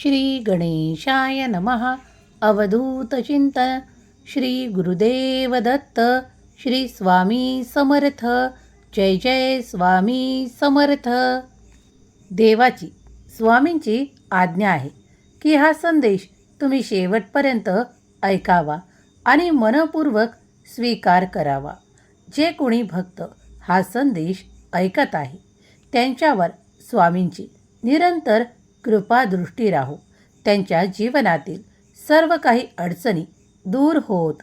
श्री गणेशाय नमः। अवधूतचिंतन श्री गुरुदेव दत्त श्री स्वामी समर्थ। जय जय स्वामी समर्थ। देवाची स्वामींची आज्ञा आहे की हा संदेश तुम्ही शेवटपर्यंत ऐकावा आणि मनपूर्वक स्वीकार करावा. जे कोणी भक्त हा संदेश ऐकत आहे त्यांच्यावर स्वामींची निरंतर कृपादृष्टी राहो. त्यांच्या जीवनातील सर्व काही अडचणी दूर होत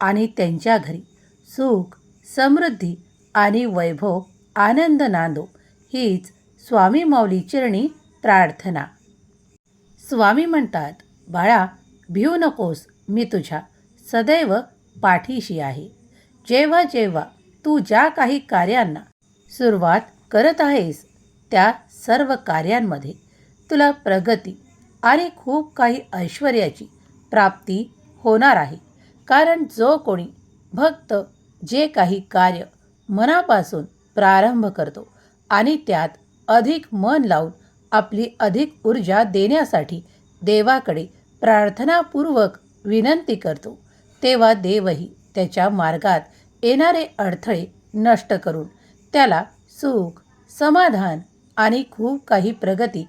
आणि त्यांच्या घरी सुख समृद्धी आणि वैभव आनंद नांदो. हीच स्वामी माऊली चरणी प्रार्थना. स्वामी म्हणतात बाळा भिऊ नकोस मी तुझ्या सदैव पाठीशी आहे. जेव्हा जेव्हा तू ज्या काही कार्यांना सुरुवात करत आहेस त्या सर्व कार्यांमध्ये तुला प्रगती आणि खूप काही ऐश्वर्याची प्राप्ती होणार आहे. कारण जो कोणी भक्त जे काही कार्य मनापासून प्रारंभ करतो आणि त्यात अधिक मन लावून आपली अधिक ऊर्जा देण्यासाठी देवाकडे प्रार्थनापूर्वक विनंती करतो तेव्हा देवही त्याच्या मार्गात येणारे अडथळे नष्ट करून त्याला सुख समाधान आणि खूप काही प्रगती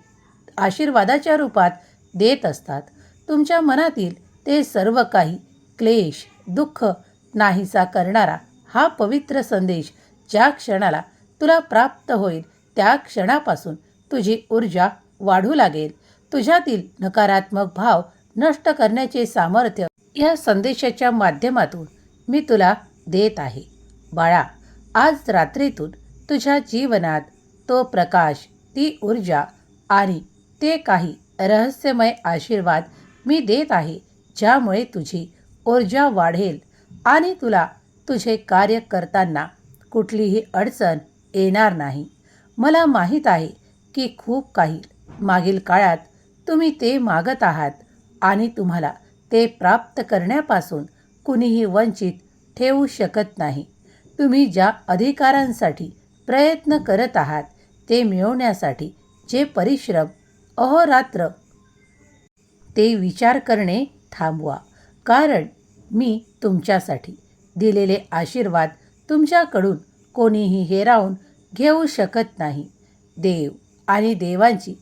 आशीर्वादाच्या रूपात देत असतात. तुमच्या मनातील ते सर्व काही क्लेश दुःख नाहीसा करणारा हा पवित्र संदेश ज्या क्षणाला तुला प्राप्त होईल त्या क्षणापासून तुझी ऊर्जा वाढू लागेल. तुझ्यातील नकारात्मक भाव नष्ट करण्याचे सामर्थ्य या संदेशाच्या माध्यमातून मी तुला देत आहे. बाळा आज रात्रीतून तुझ्या जीवनात तो प्रकाश ती ऊर्जा आणि ते काही रहस्यमय आशीर्वाद मी देत आहे ज्यामुळे तुझी ऊर्जा वाढेल आणि तुला तुझे कार्य करताना कुठलीही अडचण येणार नाही. मला माहीत आहे की खूप काही मागील काळात तुम्ही ते मागत आहात आणि तुम्हाला ते प्राप्त करण्यापासून कुणीही वंचित ठेवू शकत नाही. तुम्ही ज्या अधिकारांसाठी प्रयत्न करत आहात ते मिळवण्यासाठी जे परिश्रम अहोरात्र. ते विचार करणे थांबवा. कारण मी तुमच्यासाठी दिलेले आशीर्वाद तुमच्याकडून कोणीही हेरावून घेऊ शकत नाही. देव आणि देवांची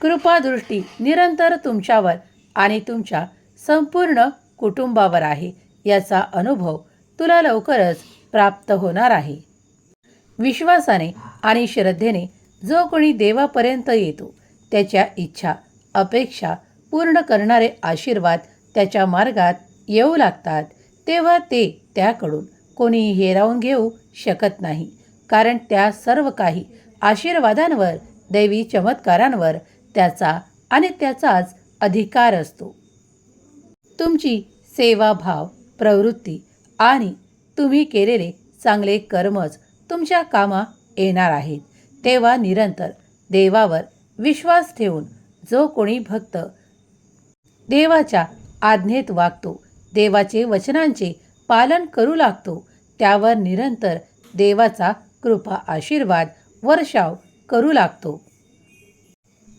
कृपादृष्टी निरंतर तुमच्यावर आणि तुमच्या संपूर्ण कुटुंबावर आहे. याचा अनुभव तुला लवकरच प्राप्त होणार आहे. विश्वासाने आणि श्रद्धेने जो कोणी देवापर्यंत येतो त्याच्या इच्छा अपेक्षा पूर्ण करणारे आशीर्वाद त्याच्या मार्गात येऊ लागतात तेव्हा ते त्याकडून कोणीही हेरावून घेऊ शकत नाही. कारण त्या सर्व काही आशीर्वादांवर दैवी चमत्कारांवर त्याचा आणि त्याचाच अधिकार असतो. तुमची सेवाभाव प्रवृत्ती आणि तुम्ही केलेले चांगले कर्मच तुमच्या कामा येणार आहेत. तेव्हा निरंतर देवावर विश्वास ठेवून जो कोणी भक्त देवाच्या आज्ञेत वागतो देवाचे वचनांचे पालन करू लागतो त्यावर निरंतर देवाचा कृपा आशीर्वाद वर्षाव करू लागतो.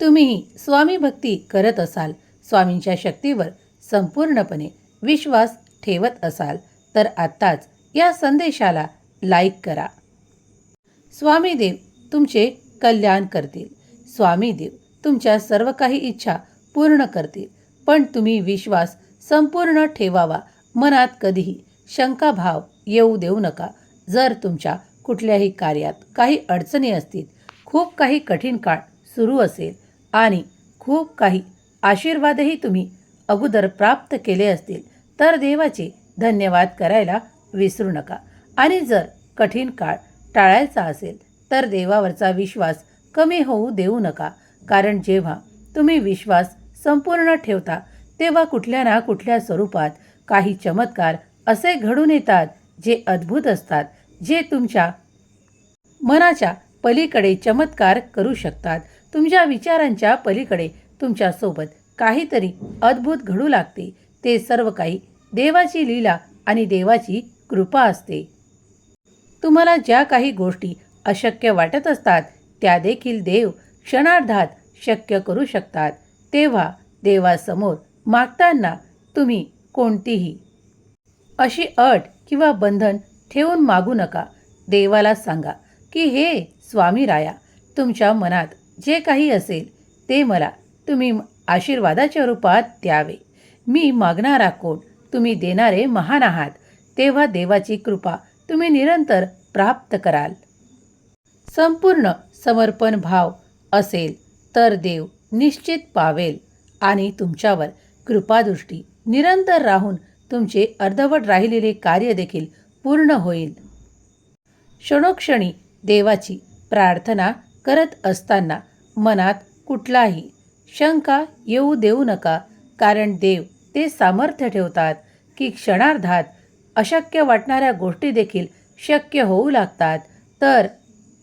तुम्ही स्वामी भक्ती करत असाल स्वामींच्या शक्तीवर संपूर्णपणे विश्वास ठेवत असाल तर आत्ताच या संदेशाला लाईक करा. स्वामी देव तुमचे कल्याण करतील. स्वामी देव तुमच्या सर्व काही इच्छा पूर्ण करतील. पण तुम्ही विश्वास संपूर्ण ठेवावा. मनात कधीही शंकाभाव येऊ देऊ नका. जर तुमच्या कुठल्याही कार्यात काही अडचणी असतील खूप काही कठीण काळ सुरू असेल आणि खूप काही आशीर्वादही तुम्ही अगोदर प्राप्त केले असतील तर देवाचे धन्यवाद करायला विसरू नका. आणि जर कठीण काळ टाळायचा असेल तर देवावरचा विश्वास कमी होऊ देऊ नका. कारण जेव्हा तुम्ही विश्वास संपूर्ण ठेवता तेव्हा कुठल्या ना कुठल्या स्वरूपात काही चमत्कार असे घडून येतात जे अद्भुत असतात जे तुमच्या मनाच्या पलीकडे चमत्कार करू शकतात. तुमच्या विचारांच्या पलीकडे तुमच्यासोबत काहीतरी अद्भुत घडू लागते. ते सर्व काही देवाची लीला आणि देवाची कृपा असते. तुम्हाला ज्या काही गोष्टी अशक्य वाटत असतात त्या देखील देव क्षणार्धात शक्य करू शकतात. तेव्हा देवासमोर मागताना तुम्ही कोणतीही अशी अट किंवा बंधन ठेवून मागू नका. देवाला सांगा की हे स्वामी राया तुमच्या मनात जे काही असेल ते मला तुम्ही आशीर्वादाच्या रूपात द्यावे. मी मागणारा कोण तुम्ही देणारे महान आहात. तेव्हा देवाची कृपा तुम्ही निरंतर प्राप्त कराल. संपूर्ण समर्पण भाव असेल तर देव निश्चित पावेल. आणि तुमच्यावर कृपादृष्टी निरंतर राहून तुमचे अर्धवट राहिलेले कार्य देखील पूर्ण होईल. क्षणोक्षणी देवाची प्रार्थना करत असताना मनात कुठलाही शंका येऊ देऊ नका कारण देव ते सामर्थ्य ठेवतात की क्षणार्धात अशक्य वाटणाऱ्या गोष्टी देखील शक्य होऊ लागतात. तर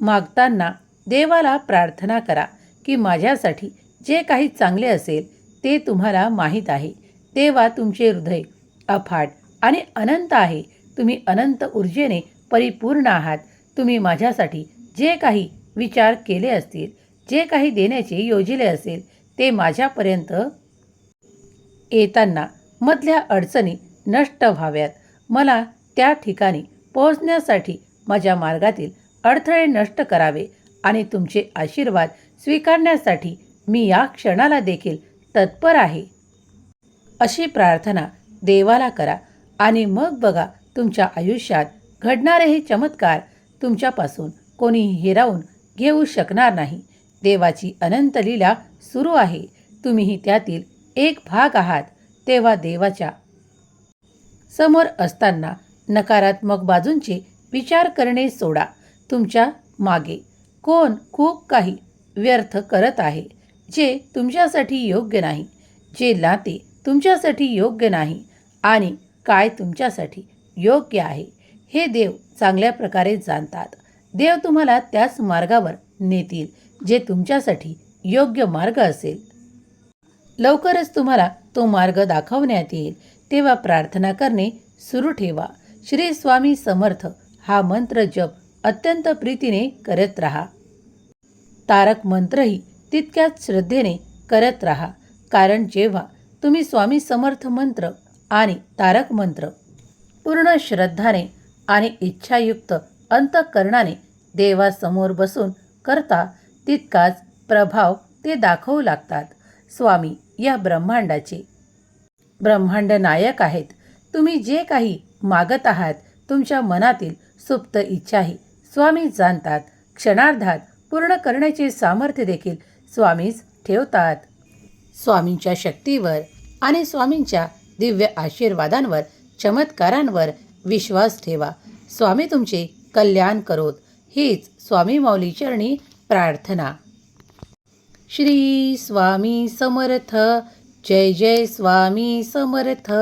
मागताना देवाला प्रार्थना करा की माझ्यासाठी जे काही चांगले असेल ते तुम्हाला माहीत आहे. तेव्हा तुमचे हृदय अफाट आणि अनंत आहे. तुम्ही अनंत ऊर्जेने परिपूर्ण आहात. तुम्ही माझ्यासाठी जे काही विचार केले असतील जे काही देण्याचे योजिले असेल ते माझ्यापर्यंत येताना मधल्या अडचणी नष्ट व्हाव्यात. मला त्या ठिकाणी पोहोचण्यासाठी माझ्या मार्गातील अडथळे नष्ट करावे. आणि तुमचे आशीर्वाद स्वीकारण्यासाठी मी या क्षणाला देखील तत्पर आहे. अशी प्रार्थना देवाला करा आणि मग बघा तुमच्या आयुष्यात घडणारे हे चमत्कार तुमच्यापासून कोणी हिरावून घेऊ शकणार नाही. देवाची अनंत लीला सुरू आहे. तुम्हीही त्यातील एक भाग आहात. तेव्हा देवाच्या समोर असताना नकारात्मक बाजूंचे विचार करणे सोडा. तुमच्या मागे कोण खूप काही व्यर्थ करत आहे जे तुमच्यासाठी योग्य नाही जे नाते तुमच्यासाठी योग्य नाही आणि काय तुमच्यासाठी योग्य आहे हे देव चांगल्या प्रकारे जाणतात. देव तुम्हाला त्याच मार्गावर नेतील जे तुमच्यासाठी योग्य मार्ग असेल. लवकरच तुम्हाला तो मार्ग दाखवण्यात येईल. तेव्हा प्रार्थना करणे सुरू ठेवा. श्री स्वामी समर्थ हा मंत्र जप अत्यंत प्रीतीने करत राहा. तारक मंत्रही तितक्याच श्रद्धेने करत राहा. कारण जेव्हा तुम्ही स्वामी समर्थ मंत्र आणि तारक मंत्र पूर्ण श्रद्धाने आणि इच्छायुक्त अंतःकरणाने देवासमोर बसून करता तितकाच प्रभाव ते दाखवू लागतात. स्वामी या ब्रह्मांडाचे ब्रह्मांड नायक आहेत. तुम्ही जे काही मागत आहात तुमच्या मनातील सुप्त इच्छाही स्वामी जाणतात. क्षणार्धात पूर्ण करण्याचे सामर्थ्य देखील स्वामीच ठेवतात. स्वामींच्या शक्तीवर आणि स्वामींच्या दिव्य आशीर्वादांवर चमत्कारांवर विश्वास ठेवा. स्वामी तुमचे कल्याण करोत. हीच स्वामी माऊली चरणी प्रार्थना. श्री स्वामी समर्थ. जय जय स्वामी समर्थ.